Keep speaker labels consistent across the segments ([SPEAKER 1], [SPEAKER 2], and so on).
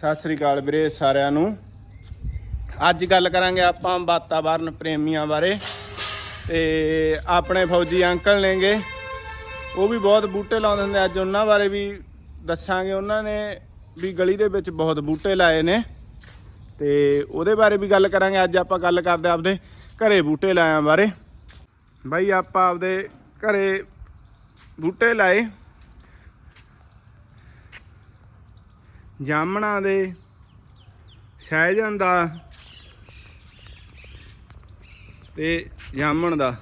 [SPEAKER 1] ਸਤਿ ਸ੍ਰੀ ਅਕਾਲ ਵੀਰੇ ਸਾਰਿਆਂ ਨੂੰ। ਅੱਜ ਗੱਲ ਕਰਾਂਗੇ ਆਪਾਂ ਵਾਤਾਵਰਨ ਪ੍ਰੇਮੀਆਂ ਬਾਰੇ ਤੇ ਆਪਣੇ ਫੌਜੀ ਅੰਕਲ ਨੇਗੇ। ਉਹ ਵੀ ਬਹੁਤ ਬੂਟੇ ਲਾਉਂਦੇ ਹੁੰਦੇ ਅੱਜ ਉਹਨਾਂ ਬਾਰੇ ਵੀ ਦੱਸਾਂਗੇ। ਉਹਨਾਂ ਨੇ ਵੀ ਗਲੀ ਦੇ ਵਿੱਚ ਬਹੁਤ ਬੂਟੇ ਲਾਏ ਨੇ। ਤੇ ਉਹਦੇ ਬਾਰੇ ਵੀ ਗੱਲ ਕਰਾਂਗੇ। ਅੱਜ ਆਪਾਂ ਗੱਲ ਕਰਦੇ ਆਪਦੇ ਘਰੇ ਬੂਟੇ ਲਾਇਆਂ ਬਾਰੇ। ਬਾਈ, ਆਪਾਂ ਆਪਦੇ ਘਰੇ ਬੂਟੇ ਲਾਏ। ਜਾਮਣਾ ਦੇ ਸਹਿਜਨ ਦਾ ਤੇ ਜਾਮਣ ਦਾ।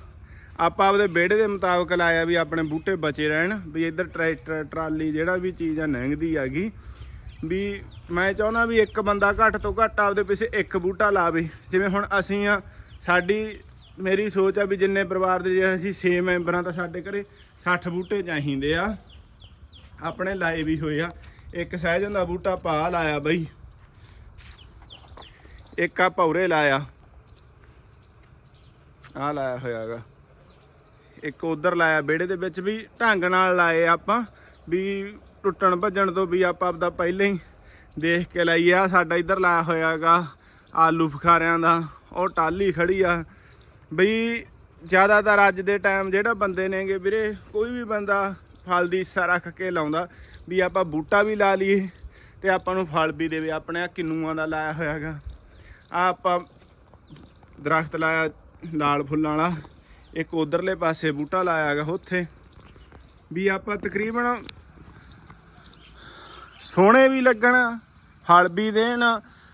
[SPEAKER 1] ਆਪਾਂ ਆਪਦੇ ਵਿਹੜੇ ਦੇ ਮੁਤਾਬਕ ਲਾਇਆ ਵੀ ਆਪਣੇ ਬੂਟੇ ਬਚੇ ਰਹਿਣ, ਵੀ ਇੱਧਰ ਟਰੈਕਟਰ ਟਰਾਲੀ ਜਿਹੜਾ ਵੀ ਚੀਜ਼ ਆ ਲੰਘਦੀ ਹੈਗੀ। ਵੀ ਮੈਂ ਚਾਹੁੰਦਾ ਵੀ ਇੱਕ ਬੰਦਾ ਘੱਟ ਤੋਂ ਘੱਟ ਆਪਦੇ ਪਿੱਛੇ ਇੱਕ ਬੂਟਾ ਲਾਵੇ। ਜਿਵੇਂ ਹੁਣ ਅਸੀਂ ਆ, ਸਾਡੀ, ਮੇਰੀ ਸੋਚ ਆ ਵੀ ਜਿੰਨੇ ਪਰਿਵਾਰ ਦੇ ਜੇ ਅਸੀਂ 6 ਮੈਂਬਰਾਂ ਤਾਂ ਸਾਡੇ ਘਰੇ 60 ਬੂਟੇ ਚਾਹੀਦੇ ਆ। ਆਪਣੇ ਲਾਏ ਵੀ ਹੋਏ ਆ। ਇੱਕ ਸਹਿਜਨ ਦਾ ਬੂਟਾ ਪਾ ਲਾਇਆ ਬਈ। ਇੱਕ ਆ ਭੌਰੇ ਲਾਇਆ। ਆ ਲਾਇਆ ਹੋਇਆਗਾ ਇੱਕ ਉਧਰ ਲਾਇਆ, ਵਿਹੜੇ ਦੇ ਵਿੱਚ ਵੀ ਢੰਗ ਨਾਲ ਲਾਏ ਆਪਾਂ, ਵੀ ਟੁੱਟਣ ਭੱਜਣ ਤੋਂ ਵੀ ਆਪਾਂ ਆਪਦਾ ਪਹਿਲਾਂ ਹੀ ਦੇਖ ਕੇ ਲਾਈ ਆ ਸਾਡਾ ਇੱਧਰ ਲਾਇਆ ਹੋਇਆਗਾ ਆਲੂ ਬੁਖਾਰਿਆਂ ਦਾ। ਉਹ ਟਾਲੀ ਖੜੀ ਆ। ਬਈ, ਜ਼ਿਆਦਾਤਰ ਅੱਜ ਦੇ ਟਾਈਮ ਜਿਹੜਾ ਬੰਦੇ ਨੇਗੇ ਵੀਰੇ, ਕੋਈ ਵੀ ਬੰਦਾ ਫਲ ਦੀ ਇੱਛਾ ਰੱਖ ਕੇ ਲਾਉਂਦਾ ਵੀ ਆਪਾਂ ਬੂਟਾ ਵੀ ਲਾ ਲਈਏ ਤੇ ਆਪਾਂ ਨੂੰ ਫਲ ਵੀ ਦੇਵੇ। ਆਪਣੇ ਆ ਕਿੰਨੂਆਂ ਦਾ ਲਾਇਆ ਹੋਇਆ ਹੈਗਾ। ਆ ਆਪਾਂ ਦਰਖਤ ਲਾਇਆ ਲਾਲ ਫੁੱਲਾਂ ਵਾਲਾ। ਇੱਕ ਉਧਰਲੇ ਪਾਸੇ ਬੂਟਾ ਲਾਇਆ ਹੈਗਾ ਉੱਥੇ। ਵੀ ਆਪਾਂ ਤਕਰੀਬਨ ਸੋਹਣੇ ਵੀ ਲੱਗਣ, ਫਲ ਵੀ ਦੇਣ।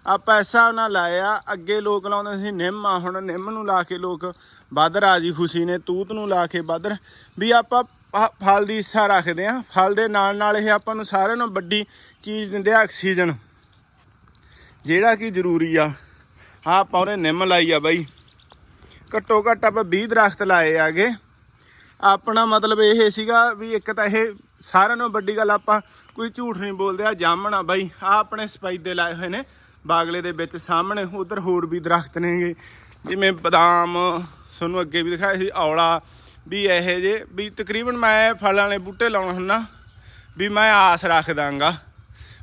[SPEAKER 1] ਆਪਾਂ ਇਸ ਹਿਸਾਬ ਨਾਲ ਲਾਇਆ ਅੱਗੇ ਲੋਕ ਲਾਉਂਦੇ ਸੀ ਨਿੰਮ ਆ, ਹੁਣ ਨਿੰਮ ਨੂੰ ਲਾ ਕੇ ਲੋਕ ਵੱਧ ਰਾਜੀ ਖੁਸ਼ੀ ਨੇ, ਤੂਤ ਨੂੰ ਲਾ ਕੇ ਵੱਧ ਵੀ ਆਪਾਂ ਫ- ਫਲ ਦੀ ਇੱਛਾ ਰੱਖਦੇ ਆ ਫਲ ਦੇ ਨਾਲ ਨਾਲ ਇਹ ਆਪਾਂ ਨੂੰ ਸਾਰਿਆਂ ਨੂੰ ਵੱਡੀ ਚੀਜ਼ ਦਿੰਦੇ ਆ ਆਕਸੀਜਨ। ਜਿਹੜਾ ਕਿ ਜ਼ਰੂਰੀ ਆ। ਆ ਆਪਾਂ ਉਹਨੇ ਨਿੰਮ ਲਾਈ ਆ ਬਾਈ। ਘੱਟੋ ਘੱਟ ਆਪਾਂ 20 ਦਰਖਤ ਲਾਏ ਆਗੇ ਆਪਣਾ ਮਤਲਬ ਇਹ ਸੀਗਾ ਵੀ ਇੱਕ ਤਾਂ ਇਹ ਸਾਰਿਆਂ ਨੂੰ ਵੱਡੀ ਗੱਲ ਆਪਾਂ ਕੋਈ ਝੂਠ ਨਹੀਂ ਬੋਲਦੇ ਆ, ਜਾਮਣਾ ਬਾਈ। ਆ ਆਪਣੇ ਸਪਾਈਦੇ ਲਾਏ ਹੋਏ ਨੇ। ਬਾਗਲੇ ਦੇ ਵਿੱਚ ਸਾਹਮਣੇ ਉਧਰ ਹੋਰ ਵੀ ਦਰਖਤ ਨੇਗੇ। ਜਿਵੇਂ ਬਦਾਮ, ਤੁਹਾਨੂੰ ਅੱਗੇ ਵੀ ਦਿਖਾਇਆ ਸੀ, ਔਲਾ ਵੀ ਇਹੋ ਜੇ, ਵੀ ਤਕਰੀਬਨ ਮੈਂ ਫਲਾਂ ਵਾਲੇ ਬੂਟੇ ਲਾਉਣਾ ਹੁੰਦਾ ਵੀ ਮੈਂ ਆਸ ਰੱਖ ਦਾਂਗਾ,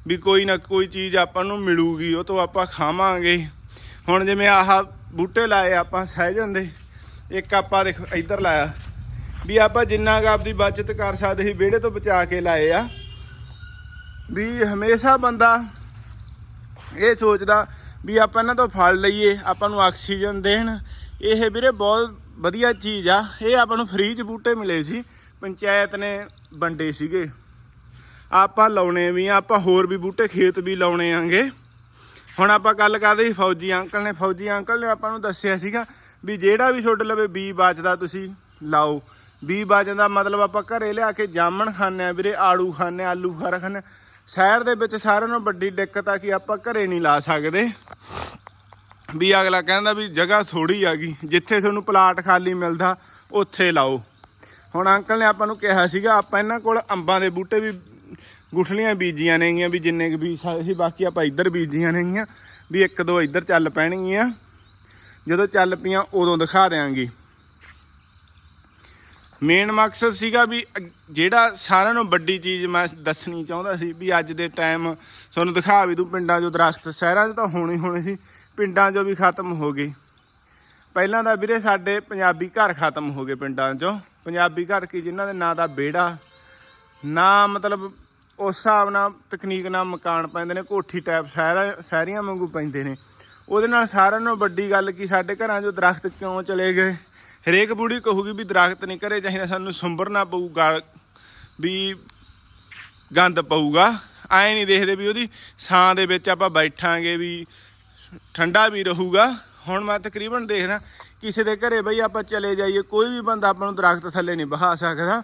[SPEAKER 1] ਵੀ ਕੋਈ ਨਾ ਕੋਈ ਚੀਜ਼ ਆਪਾਂ ਨੂੰ ਮਿਲੂਗੀ, ਉਹ ਤੋਂ ਆਪਾਂ ਖਾਵਾਂਗੇ। ਹੁਣ ਜਿਵੇਂ ਆਹ ਬੂਟੇ ਲਾਏ ਆਪਾਂ ਸਹਿਜਨ ਦੇ, ਇੱਕ ਆਪਾਂ ਦੇਖ ਇੱਧਰ ਲਾਇਆ, ਵੀ ਆਪਾਂ ਜਿੰਨਾ ਕੁ ਆਪਦੀ ਬਚਤ ਕਰ ਸਕਦੇ ਸੀ, ਵਿਹੜੇ ਤੋਂ ਬਚਾ ਕੇ ਲਾਏ ਆ। ਵੀ ਹਮੇਸ਼ਾ ਬੰਦਾ ਇਹ ਸੋਚਦਾ ਵੀ ਆਪਾਂ ਇਹਨਾਂ ਤੋਂ ਫਲ ਲਈਏ, ਆਪਾਂ ਨੂੰ ਆਕਸੀਜਨ ਦੇਣ। ਇਹ ਵੀਰੇ ਬਹੁਤ ਵਧੀਆ ਚੀਜ਼ ਆ। ਇਹ ਆਪਾਂ ਨੂੰ ਫ੍ਰੀ ਚ ਬੂਟੇ ਮਿਲੇ ਸੀ। ਪੰਚਾਇਤ ਨੇ ਵੰਡੇ ਸੀਗੇ। ਆਪਾਂ ਲਾਉਣੇ ਵੀ ਆ, ਆਪਾਂ ਹੋਰ ਵੀ ਬੂਟੇ ਖੇਤ ਵੀ ਲਾਉਣੇ ਆਂਗੇ। ਹੁਣ ਆਪਾਂ ਗੱਲ ਕਰਦੇ ਸੀ ਫੌਜੀ ਅੰਕਲ ਨੇ। ਫੌਜੀ ਅੰਕਲ ਨੇ ਆਪਾਂ ਨੂੰ ਦੱਸਿਆ ਸੀਗਾ ਵੀ ਜਿਹੜਾ ਵੀ ਛੋਟੇ ਲਵੇ ਬੀ ਬਚਦਾ ਤੁਸੀਂ ਲਾਓ। ਬੀ ਬਚਣ ਦਾ ਮਤਲਬ ਆਪਾਂ ਘਰੇ ਲਿਆ ਕੇ ਜਾਮਣ ਖਾਂਦੇ ਆ ਵੀਰੇ ਆਲੂ ਖਾਂਦੇ ਆ, ਆਲੂ ਖਾਰਾ ਖਾਂਦੇ ਆ। ਸ਼ਹਿਰ ਦੇ ਵਿੱਚ ਸਾਰਿਆਂ ਨੂੰ ਵੱਡੀ ਦਿੱਕਤ ਆ ਕਿ ਆਪਾਂ ਘਰੇ ਨਹੀਂ ਲਾ ਸਕਦੇ। ਵੀ ਅਗਲਾ ਕਹਿੰਦਾ ਵੀ ਜਗ੍ਹਾ ਥੋੜੀ ਆ ਗਈ ਜਿੱਥੇ ਤੁਹਾਨੂੰ ਪਲਾਟ ਖਾਲੀ ਮਿਲਦਾ, ਉੱਥੇ ਲਾਓ। ਹੁਣ ਅੰਕਲ ਨੇ ਆਪਾਂ ਨੂੰ ਕਿਹਾ ਸੀਗਾ, ਆਪਾਂ ਇਹਨਾਂ ਕੋਲ ਅੰਬਾਂ ਦੇ ਬੂਟੇ ਵੀ, ਗੁਠਲੀਆਂ ਬੀਜੀਆਂ ਨੇਗੀਆਂ ਵੀ ਜਿੰਨੇ ਕੁ ਬੀਜ ਸਕਦੇ ਸੀ ਬਾਕੀ ਆਪਾਂ ਇੱਧਰ ਬੀਜੀਆਂ ਨੇਗੀਆਂ ਵੀ ਇੱਕ ਦੋ ਇੱਧਰ ਚੱਲ ਪੈਣਗੀਆਂ। ਜਦੋਂ ਚੱਲ ਪਈਆਂ, ਉਦੋਂ ਦਿਖਾ ਦਿਆਂਗੇ। ਮੇਨ ਮਕਸਦ ਸੀਗਾ ਵੀ ਜਿਹੜਾ ਸਾਰਿਆਂ ਨੂੰ ਵੱਡੀ ਚੀਜ਼ ਮੈਂ ਦੱਸਣੀ ਚਾਹੁੰਦਾ ਸੀ, ਵੀ ਅੱਜ ਦੇ ਟਾਈਮ ਤੁਹਾਨੂੰ ਦਿਖਾ ਵੀ ਦੂੰ ਪਿੰਡਾਂ 'ਚੋਂ ਦਰਖਤ, ਸ਼ਹਿਰਾਂ 'ਚ ਤਾਂ ਹੋਣੇ ਹੋਣੇ ਸੀ। ਪਿੰਡਾਂ 'ਚੋਂ ਵੀ ਖਤਮ ਹੋ ਗਏ ਪਹਿਲਾਂ ਤਾਂ ਵੀਰੇ ਸਾਡੇ ਪੰਜਾਬੀ ਘਰ ਖਤਮ ਹੋ ਗਏ ਪਿੰਡਾਂ 'ਚੋਂ। ਪੰਜਾਬੀ ਘਰ ਕੀ ਜਿਨ੍ਹਾਂ ਦੇ ਨਾਂ ਦਾ ਵਿਹੜਾ, ਨਾ ਮਤਲਬ ਉਸ ਹਿਸਾਬ ਨਾਲ ਤਕਨੀਕ ਨਾਲ ਮਕਾਨ ਪੈਂਦੇ ਨੇ, ਕੋਠੀ ਟਾਈਪ ਸ਼ਹਿਰਾਂ ਸ਼ਹਿਰੀਆਂ ਵਾਂਗੂ ਪੈਂਦੇ ਨੇ। ਉਹਦੇ ਨਾਲ ਸਾਰਿਆਂ ਨੂੰ ਵੱਡੀ ਗੱਲ ਕੀ ਸਾਡੇ ਘਰਾਂ 'ਚੋਂ ਦਰਖਤ ਕਿਉਂ ਚਲੇ ਗਏ? ਹਰੇਕ ਬੁੜੀ ਕਹੂਗੀ ਵੀ ਦਰਖਤ ਨਹੀਂ ਘਰੇ ਚਾਹੀਦਾ ਸਾਨੂੰ ਸੁੰਬਰਨਾ ਪਊਗਾ ਵੀ ਗੰਦ ਪਊਗਾ। ਐ ਨਹੀਂ ਦੇਖਦੇ ਵੀ ਉਹਦੀ ਛਾਂ ਦੇ ਵਿੱਚ ਆਪਾਂ ਬੈਠਾਂਗੇ ਵੀ ਠੰਡਾ ਵੀ ਰਹੂਗਾ। ਹੁਣ ਮੈਂ ਤਕਰੀਬਨ ਦੇਖਦਾ, ਕਿਸੇ ਦੇ ਘਰੇ ਬਈ ਆਪਾਂ ਚਲੇ ਜਾਈਏ, ਕੋਈ ਵੀ ਬੰਦਾ ਆਪਾਂ ਨੂੰ ਦਰਖਤ ਥੱਲੇ ਨਹੀਂ ਬਹਾ ਸਕਦਾ।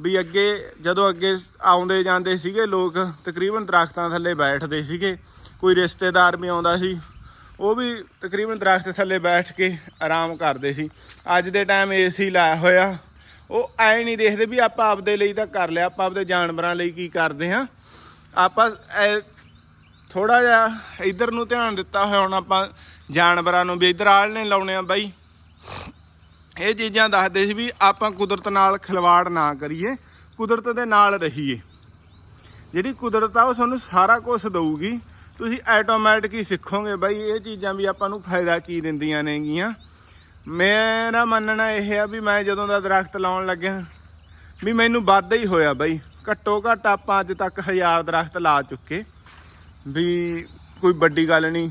[SPEAKER 1] ਵੀ ਅੱਗੇ, ਜਦੋਂ ਅੱਗੇ ਆਉਂਦੇ ਜਾਂਦੇ ਸੀਗੇ ਲੋਕ, ਤਕਰੀਬਨ ਦਰਖਤਾਂ ਥੱਲੇ ਬੈਠਦੇ ਸੀਗੇ। ਕੋਈ ਰਿਸ਼ਤੇਦਾਰ ਵੀ ਆਉਂਦਾ ਸੀ, ਉਹ ਵੀ ਤਕਰੀਬਨ ਦਰਖਤ ਥੱਲੇ ਬੈਠ ਕੇ ਆਰਾਮ ਕਰਦੇ ਸੀ। ਅੱਜ ਦੇ ਟਾਈਮ ਏਸੀ ਲਾਇਆ ਹੋਇਆ। ਉਹ ਐ ਨਹੀਂ ਦੇਖਦੇ ਵੀ ਆਪਾਂ ਆਪਦੇ ਲਈ ਤਾਂ ਕਰ ਲਿਆ, ਆਪਾਂ ਆਪਦੇ ਜਾਨਵਰਾਂ ਲਈ ਕੀ ਕਰਦੇ ਹਾਂ। ਆਪਾਂ ਥੋੜਾ ਜਿਹਾ ਇਧਰ ਨੂੰ ਧਿਆਨ ਦਿੱਤਾ ਹੋਇਆ ਹੁਣ ਆਪਾਂ ਜਾਨਵਰਾਂ ਨੂੰ ਵੀ ਇਧਰ ਨੇ ਲਾਉਣੇ ਆ ਬਾਈ। ਇਹ ਚੀਜ਼ਾਂ ਦੱਸਦੇ ਸੀ ਵੀ ਆਪਾਂ ਕੁਦਰਤ ਨਾਲ ਖਿਲਵਾੜ ਨਾ ਕਰੀਏ, ਕੁਦਰਤ ਦੇ ਨਾਲ ਰਹੀਏ। ਜਿਹੜੀ ਕੁਦਰਤ ਆ ਉਹ ਸਾਨੂੰ ਸਾਰਾ ਕੁਝ ਦਊਗੀ। ਤੁਸੀਂ ਆਟੋਮੈਟਿਕ ਹੀ ਸਿੱਖੋਗੇ ਬਾਈ, ਇਹ ਚੀਜ਼ਾਂ ਵੀ ਆਪਾਂ ਨੂੰ ਫਾਇਦਾ ਕੀ ਦਿੰਦੀਆਂ ਨੇਗੀਆਂ। ਮੇਰਾ ਮੰਨਣਾ ਇਹ ਆ ਵੀ ਮੈਂ ਜਦੋਂ ਦਾ ਦਰਖਤ ਲਾਉਣ ਲੱਗਿਆ, ਵੀ ਮੈਨੂੰ ਵਾਧਾ ਹੀ ਹੋਇਆ ਬਾਈ। ਘੱਟੋ ਘੱਟ ਆਪਾਂ ਅੱਜ ਤੱਕ ਹਜ਼ਾਰ ਦਰਖਤ ਲਾ ਚੁੱਕੇ। ਵੀ ਕੋਈ ਵੱਡੀ ਗੱਲ ਨਹੀਂ।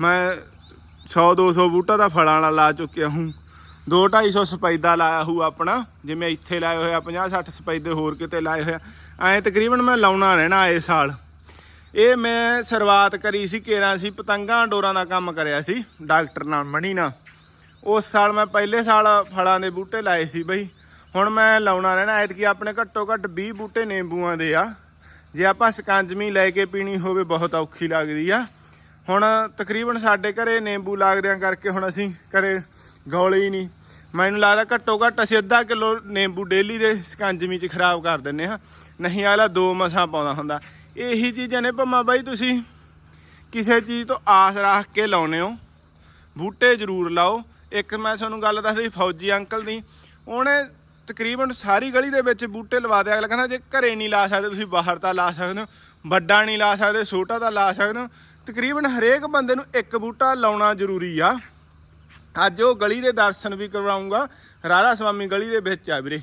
[SPEAKER 1] ਮੈਂ 100 200 ਬੂਟਾ ਦਾ ਫਲਾਂ ਵਾਲਾ ਲਾ ਚੁੱਕਿਆ ਹੂੰ। 2 250 ਸਪੈਦਾ ਲਾਇਆ ਹੂ ਆਪਣਾ, ਜਿਵੇਂ ਇੱਥੇ ਲਾਏ ਹੋਇਆ 50 60 ਸਪੈਦੇ ਹੋਰ ਕਿਤੇ ਲਾਏ ਹੋਇਆ ਐਂ ਤਕਰੀਬਨ ਮੈਂ ਲਾਉਣਾ ਰਹਿਣਾ ਇਹ ਸਾਲ। ਇਹ ਮੈਂ ਸ਼ੁਰੂਆਤ ਕਰੀ ਸੀ, ਕੇਰਾਂ ਸੀ, ਪਤੰਗਾਂ ਡੋਰਾਂ ਦਾ ਕੰਮ ਕਰਿਆ ਸੀ, ਡਾਕਟਰ ਨਾਲ, ਮਣੀ ਨਾਲ। ਉਸ ਸਾਲ ਮੈਂ ਪਹਿਲੇ ਸਾਲ ਫਲਾਂ ਦੇ ਬੂਟੇ ਲਾਏ ਸੀ ਬਈ। ਹੁਣ ਮੈਂ ਲਾਉਣਾ ਰਹਿਣਾ, ਐਤਕੀ ਆਪਣੇ ਘੱਟੋ ਘੱਟ 20 ਬੂਟੇ ਨਿੰਬੂਆਂ ਦੇ ਆ। ਜੇ ਆਪਾਂ ਸਕੰਜਮੀ ਲੈ ਕੇ ਪੀਣੀ ਹੋਵੇ, ਬਹੁਤ ਔਖੀ ਲੱਗਦੀ ਆ। ਹੁਣ ਤਕਰੀਬਨ ਸਾਡੇ ਘਰੇ ਨਿੰਬੂ ਲੱਗਦਿਆਂ ਕਰਕੇ ਹੁਣ ਅਸੀਂ ਕਦੇ ਗੌਲੇ ਹੀ ਨਹੀਂ। ਮੈਨੂੰ ਲੱਗਦਾ ਘੱਟੋ ਘੱਟ ਅਸੀਂ ਅੱਧਾ ਕਿਲੋ ਨਿੰਬੂ ਡੇਲੀ ਦੇ ਸਕੰਜਮੀ ਚ ਖਰਾਬ ਕਰ ਦਿੰਨੇ ਹਾਂ। ਨਹੀਂ ਆਲਾ ਦੋ ਮਸਾਂ ਪਾਉਂਦਾ ਹੁੰਦਾ। ਇਹੀ ਚੀਜ਼ਾਂ ਨੇ ਭਮਾ ਬਾਈ, ਤੁਸੀਂ ਕਿਸੇ ਚੀਜ਼ ਤੋਂ ਆਸ ਰੱਖ ਕੇ ਲਾਉਨੇ ਹੋ। ਬੂਟੇ ਜ਼ਰੂਰ ਲਾਓ। ਇੱਕ ਮੈਂ ਤੁਹਾਨੂੰ ਗੱਲ ਦੱਸਦੀ, ਫੌਜੀ ਅੰਕਲ ਦੀ। ਉਹਨੇ ਤਕਰੀਬਨ ਸਾਰੀ ਗਲੀ ਦੇ ਵਿੱਚ ਬੂਟੇ ਲਵਾ ਦਿਆ ਅਗਲਾ ਕਹਿੰਦਾ ਜੇ ਘਰੇ ਨਹੀਂ ਲਾ ਸਕਦੇ, ਤੁਸੀਂ ਬਾਹਰ ਤਾਂ ਲਾ ਸਕਦੇ ਹੋ, ਵੱਡਾ ਨਹੀਂ ਲਾ ਸਕਦੇ, ਛੋਟਾ ਤਾਂ ਲਾ ਸਕਦੇ ਹੋ। ਤਕਰੀਬਨ ਹਰੇਕ ਬੰਦੇ ਨੂੰ ਇੱਕ ਬੂਟਾ ਲਾਉਣਾ ਜ਼ਰੂਰੀ ਆ। ਅੱਜ ਉਹ ਗਲੀ ਦੇ ਦਰਸ਼ਨ ਵੀ ਕਰਵਾਉਂਗਾ। ਰਾਧਾ ਸਵਾਮੀ ਗਲੀ ਦੇ ਵਿੱਚ ਆ ਵੀਰੇ।